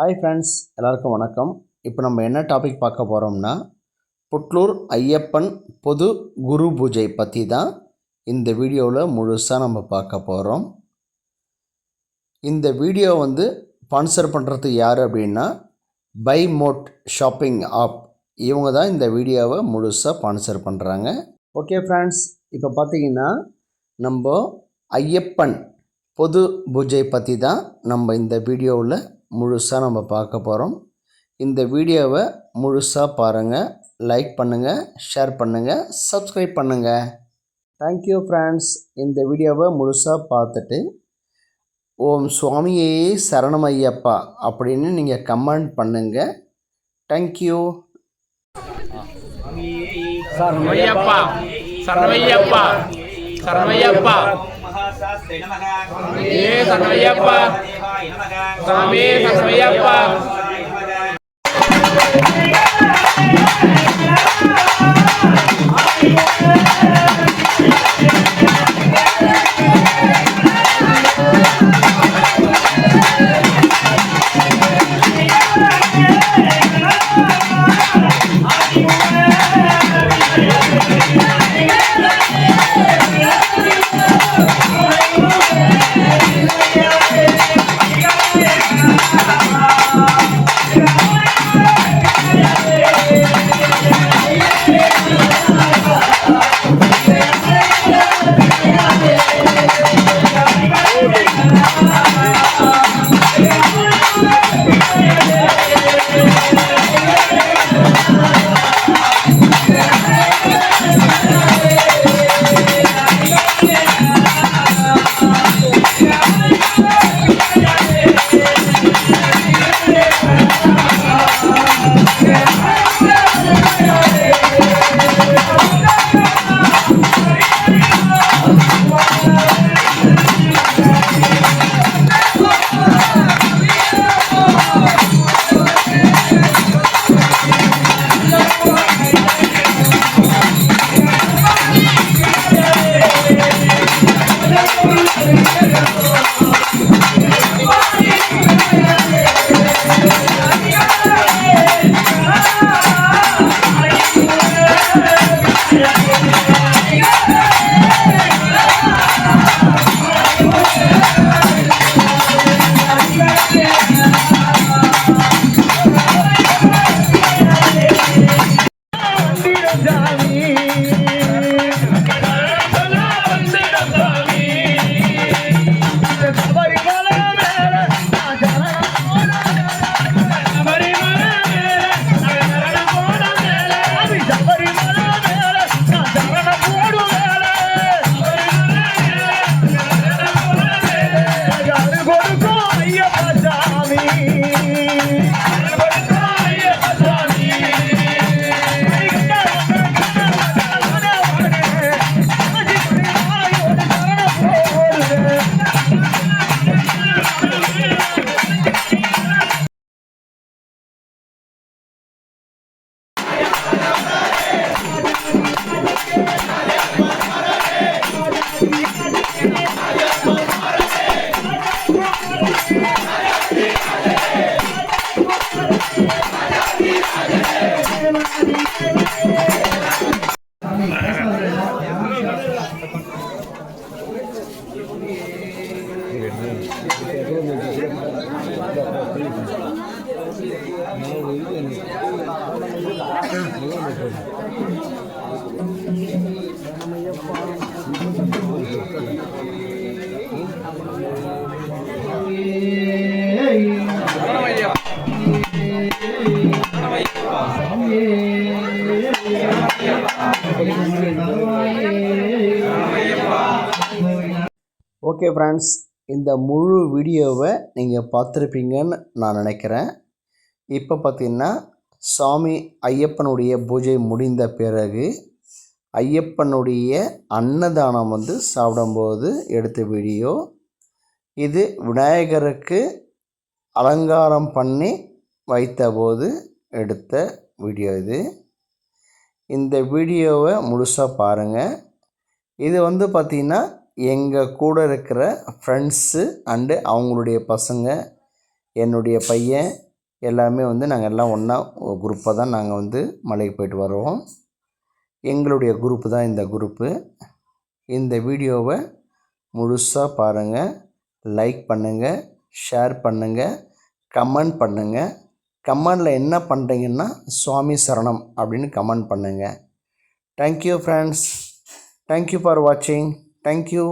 Hi friends எல்லாருக்கும் வணக்கம். இப்போ நம்ம என்ன டாபிக் பார்க்க போகிறோம்னா புட்லூர் ஐயப்பன் பொது குரு பூஜை பற்றி தான் இந்த வீடியோவில் முழுசாக நம்ம பார்க்க போகிறோம் இந்த வீடியோ வந்து ஸ்பான்சர் பண்ணுறது யார் அப்படின்னா பை மோட் ஷாப்பிங் ஆப் இவங்க தான் இந்த வீடியோவை முழுசாக ஸ்பான்சர் பண்ணுறாங்க ஓகே ஃப்ரெண்ட்ஸ் இப்போ பார்த்தீங்கன்னா நம்ம ஐயப்பன் பொது பூஜை பற்றி தான் நம்ம இந்த வீடியோவில் முழுசாக நம்ம பார்க்க போகிறோம் இந்த வீடியோவை முழுசாக பாருங்கள் லைக் பண்ணுங்கள் ஷேர் பண்ணுங்கள் சப்ஸ்கிரைப் பண்ணுங்கள் தேங்க்யூ ஃப்ரெண்ட்ஸ் இந்த வீடியோவை முழுசாக பார்த்துட்டு ஓம் சுவாமியே சரணமையப்பா அப்படின்னு நீங்கள் கமெண்ட் பண்ணுங்கள் தேங்க்யூ சரணமையப்பா சரணமையப்பா சரணமையப்பா. ஏ சரணமையப்பா சாமி சரணமையப்பா ஓகே ஃப்ரெண்ட்ஸ் இந்த முழு வீடியோவை நீங்கள் பார்த்துருப்பீங்கன்னு நான் நினைக்கிறேன். இப்போ பார்த்தீங்கன்னா சாமி ஐயப்பனுடைய பூஜை முடிந்த பிறகு ஐயப்பனுடைய அன்னதானம் வந்து சாப்பிடும்போது எடுத்த வீடியோ. இது விநாயகருக்கு அலங்காரம் பண்ணி வைத்தபோது எடுத்த வீடியோ இது. இந்த வீடியோவை முழுசாக பாருங்கள் இது வந்து பார்த்திங்கன்னா எங்கள் கூட இருக்கிற ஃப்ரெண்ட்ஸு அண்டு அவங்களுடைய பசங்க என்னுடைய பையன் எல்லாமே வந்து நாங்கள் எல்லாம் ஒன்றா குரூப்பாக தான் நாங்கள் வந்து மலைக்கு போயிட்டு வருவோம். எங்களுடைய குரூப்பு தான் இந்த குரூப்பு இந்த வீடியோவை முழுசாக பாருங்கள் லைக் பண்ணுங்கள் ஷேர் பண்ணுங்கள் கமெண்ட் பண்ணுங்கள் கமெண்டில் என்ன பண்ணுறீங்கன்னா சுவாமி சரணம் அப்படின்னு கமெண்ட் பண்ணுங்கள் thank you friends thank you for வாட்சிங் தேங்க்யூ